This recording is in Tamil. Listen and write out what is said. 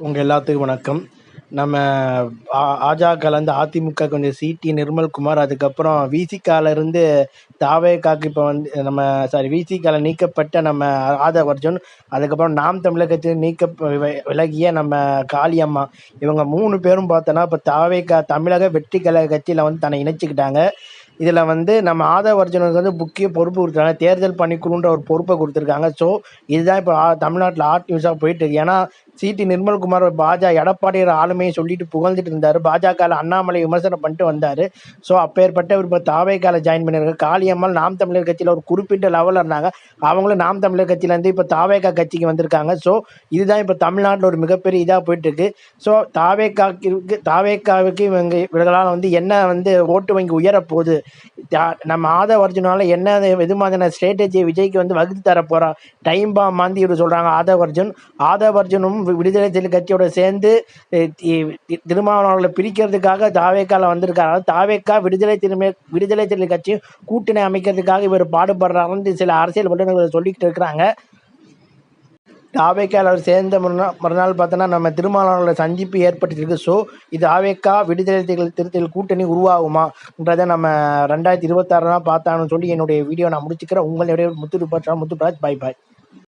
உங்கள் எல்லாத்துக்கும் வணக்கம். நம்ம ஆஜாக்கலேருந்து அதிமுக கொஞ்சம் சிடி நிர்மல்குமார் அதுக்கப்புறம் விசிகாலேருந்து தாவேக்காக்கு இப்போ வந்து நம்ம சாரி விசிகால நீக்கப்பட்ட நம்ம ஆதவ அர்ஜுன் அதுக்கப்புறம் நாம் தமிழர் நீக்க விலகிய நம்ம காளியம்மா. இவங்க மூணு பேரும் பார்த்தோன்னா இப்போ தாவேக்கா தமிழக வெற்றி கழகத்தில் கட்சியில் வந்து தன்னை இணைச்சிக்கிட்டாங்க. இதில் வந்து நம்ம ஆதவ அர்ஜுனுக்கு வந்து முக்கிய பொறுப்பு கொடுத்துருக்காங்க. தேர்தல் பணிக்குழுன்ற ஒரு பொறுப்பை கொடுத்துருக்காங்க. ஸோ இதுதான் இப்போ தமிழ்நாட்டில் ஆர்ட் நியூஸாக போயிட்டு இருக்கு. ஏன்னா சிடி நிர்மல்குமார் பாஜக எடப்பாடியோட ஆளுமையை சொல்லிட்டு புகழ்ந்துட்டு இருந்தார். பாஜகவில் அண்ணாமலை விமர்சனம் பண்ணிட்டு வந்தார். ஸோ அப்பேற்பட்ட ஒரு இப்போ தாவேக்கால ஜாயின் பண்ணியிருக்காங்க காளியம்மாள் நாம் தமிழர் கட்சியில் ஒரு குறிப்பிட்ட லெவலில் இருந்தாங்க. அவங்களும் நாம் தமிழர் கட்சியிலேருந்து இப்போ தாவேக்கா கட்சிக்கு வந்திருக்காங்க. ஸோ இதுதான் இப்போ தமிழ்நாட்டில் ஒரு மிகப்பெரிய இதாக போயிட்டுருக்கு. ஸோ தாவேக்காக்கு தாவேக்காவுக்கு இவங்க இவர்களால் வந்து என்ன வந்து ஓட்டு வங்கி உயரப்போகுது? நம்ம ஆதவ அர்ஜுனால என்ன இது மாதிரியான ஸ்ட்ராட்டஜியை விஜய்க்கு வந்து வகுத்து தர போகிறா டைம் பா மாந்தி இவர் சொல்கிறாங்க ஆதவ அர்ஜுன். ஆதவ அர்ஜுனும் விடுதலை சிறு கட்சியோட சேர்ந்து திருமாவளவர்களை பிரிக்கிறதுக்காக தாவேக்கால வந்திருக்காரு. தாவேக்கா விடுதலை திரும்ப விடுதலை சிறு கட்சி கூட்டணி அமைக்கிறதுக்காக இவர் பாடுபடுறாருன்னு சில அரசியல் வல்லுநர்கள் சொல்லிக்கிட்டு இருக்கிறாங்க. தாவேக்கால் அவர் சேர்ந்த மறுநாள் மறுநாள் பார்த்தோன்னா நம்ம திருமாவளவர்களை சந்திப்பு ஏற்பட்டுருக்கு ஸோ இது ஆவேக்கா விடுதலை திருத்தல் கூட்டணி உருவாகுமான்றதை நம்ம ரெண்டாயிரத்தி இருபத்தாறுலாம் பார்த்தான்னு சொல்லி என்னுடைய வீடியோ நான் முடிச்சுக்கிறேன். உங்களுடைய முத்து முத்துராஜ் பாய் பாய்.